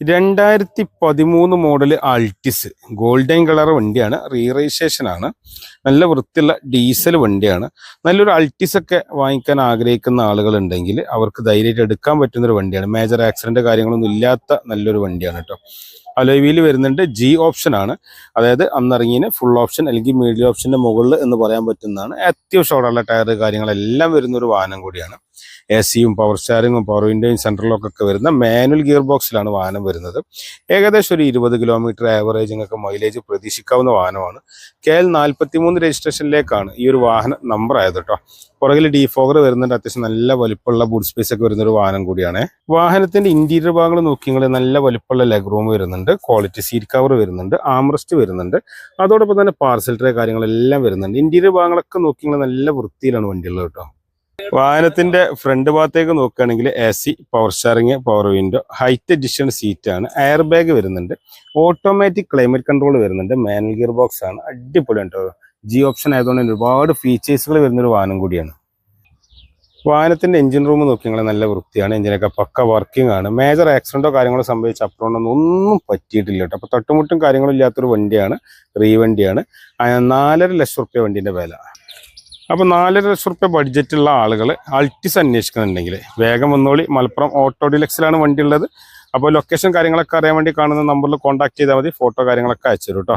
രണ്ടായിരത്തി പതിമൂന്ന് model Altis golden colour വണ്ടിയാണ്. റീ രജിസ്ട്രേഷൻ ആണ്. നല്ല വൃത്തിയുള്ള ഡീസൽ വണ്ടിയാണ്. നല്ലൊരു അൾട്ടിസ് ഒക്കെ വാങ്ങിക്കാൻ ആഗ്രഹിക്കുന്ന ആളുകൾ ഉണ്ടെങ്കിൽ അവർക്ക് ധൈര്യമായിട്ട് എടുക്കാൻ പറ്റുന്നൊരു വണ്ടിയാണ്. മേജർ ആക്സിഡന്റ് കാര്യങ്ങളൊന്നും ഇല്ലാത്ത നല്ലൊരു വണ്ടിയാണ് കേട്ടോ. അലോവിയിൽ വരുന്നുണ്ട് ജി ഓപ്ഷൻ ആണ്. അതായത് അന്നിറങ്ങിയതിന് ഫുൾ ഓപ്ഷൻ അല്ലെങ്കിൽ മീഡിയം ഓപ്ഷന്റെ മുകളിൽ എന്ന് പറയാൻ പറ്റുന്നതാണ്. അത്യാവശ്യം അവിടെയുള്ള ടയർ കാര്യങ്ങളെല്ലാം വരുന്ന ഒരു വാഹനം കൂടിയാണ്. എ സിയും പവർ സ്റ്റാറിങ്ങും പവർ വിൻഡോയും സെൻട്രൽ ലോക്കൊക്കെ വരുന്ന മാനുവൽ ഗിയർ ബോക്സിലാണ് വാഹനം വരുന്നത്. ഏകദേശം ഒരു ഇരുപത് കിലോമീറ്റർ ആവറേജിങ്ങൊക്കെ മൈലേജ് പ്രതീക്ഷിക്കാവുന്ന വാഹനമാണ്. കെ എൽ നാൽപ്പത്തി മൂന്ന് രജിസ്ട്രേഷനിലേക്കാണ് ഈ ഒരു വാഹനം നമ്പർ ആയത് കേട്ടോ പുറകിൽ ഡീഫോഗർ വരുന്നുണ്ട്. അത്യാവശ്യം നല്ല വലിപ്പമുള്ള ബൂട്ട് സ്പേസ് ഒക്കെ വരുന്ന ഒരു വാഹനം കൂടിയാണ്. വാഹനത്തിന്റെ ഇന്റീരിയർ ഭാഗങ്ങൾ നോക്കിയെങ്കിൽ നല്ല വലിപ്പമുള്ള ലെഗ് റൂം വരുന്നുണ്ട്. ക്വാളിറ്റി സീറ്റ് കവർ വരുന്നുണ്ട് ആംറസ്റ്റ് വരുന്നുണ്ട്. അതോടൊപ്പം തന്നെ പാർസൽ ട്രേ കാര്യങ്ങളെല്ലാം വരുന്നുണ്ട്. ഇന്റീരിയർ ഭാഗങ്ങളൊക്കെ നോക്കിയാൽ നല്ല വൃത്തിയിലാണ് വണ്ടിയുള്ളത് കേട്ടോ. വാഹനത്തിന്റെ ഫ്രണ്ട് ഭാഗത്തേക്ക് നോക്കുകയാണെങ്കിൽ A C power steering power window height edition seat ആണ്. എയർ ബാഗ് വരുന്നുണ്ട്. ഓട്ടോമാറ്റിക് ക്ലൈമറ്റ് കൺട്രോൾ വരുന്നുണ്ട്. മാനുവൽ ഗിയർ ബോക്സ് ആണ്. അടിപൊളിയാണ് കേട്ടോ. ജി ഓപ്ഷൻ ആയതുകൊണ്ട് ഒരുപാട് ഫീച്ചേഴ്സുകൾ വരുന്നൊരു വാഹനം കൂടിയാണ്. വാഹനത്തിന്റെ എഞ്ചിൻ റൂം നോക്കിയാൽ നല്ല വൃത്തിയാണ്. എഞ്ചിനൊക്കെ പക്ക വർക്കിംഗ് ആണ്. മേജർ ആക്സിഡന്റോ കാര്യങ്ങളോ സംഭവിച്ച അപ്രോണ്ടൊന്നും ഒന്നും പറ്റിയിട്ടില്ല കേട്ടോ. അപ്പോൾ തട്ടുമുട്ടും കാര്യങ്ങളും ഇല്ലാത്തൊരു വണ്ടിയാണ്. റീ വണ്ടിയാണ്. നാലര ലക്ഷം റുപ്യ വണ്ടിന്റെ വില. അപ്പോൾ നാലര ലക്ഷം റുപ്യ ബഡ്ജറ്റുള്ള ആളുകൾ അൾട്ടിസ് അന്വേഷിക്കുന്നുണ്ടെങ്കിൽ വേഗം വന്നോളി. മലപ്പുറം ഓട്ടോ ഡിലക്സിലാണ് വണ്ടി ഉള്ളത്. അപ്പോൾ ലൊക്കേഷൻ കാര്യങ്ങളൊക്കെ അറിയാൻ വേണ്ടി കാണുന്ന നമ്പറിൽ കോൺടാക്ട് ചെയ്താൽ മതി. ഫോട്ടോ കാര്യങ്ങളൊക്കെ അയച്ചു തരും കേട്ടോ.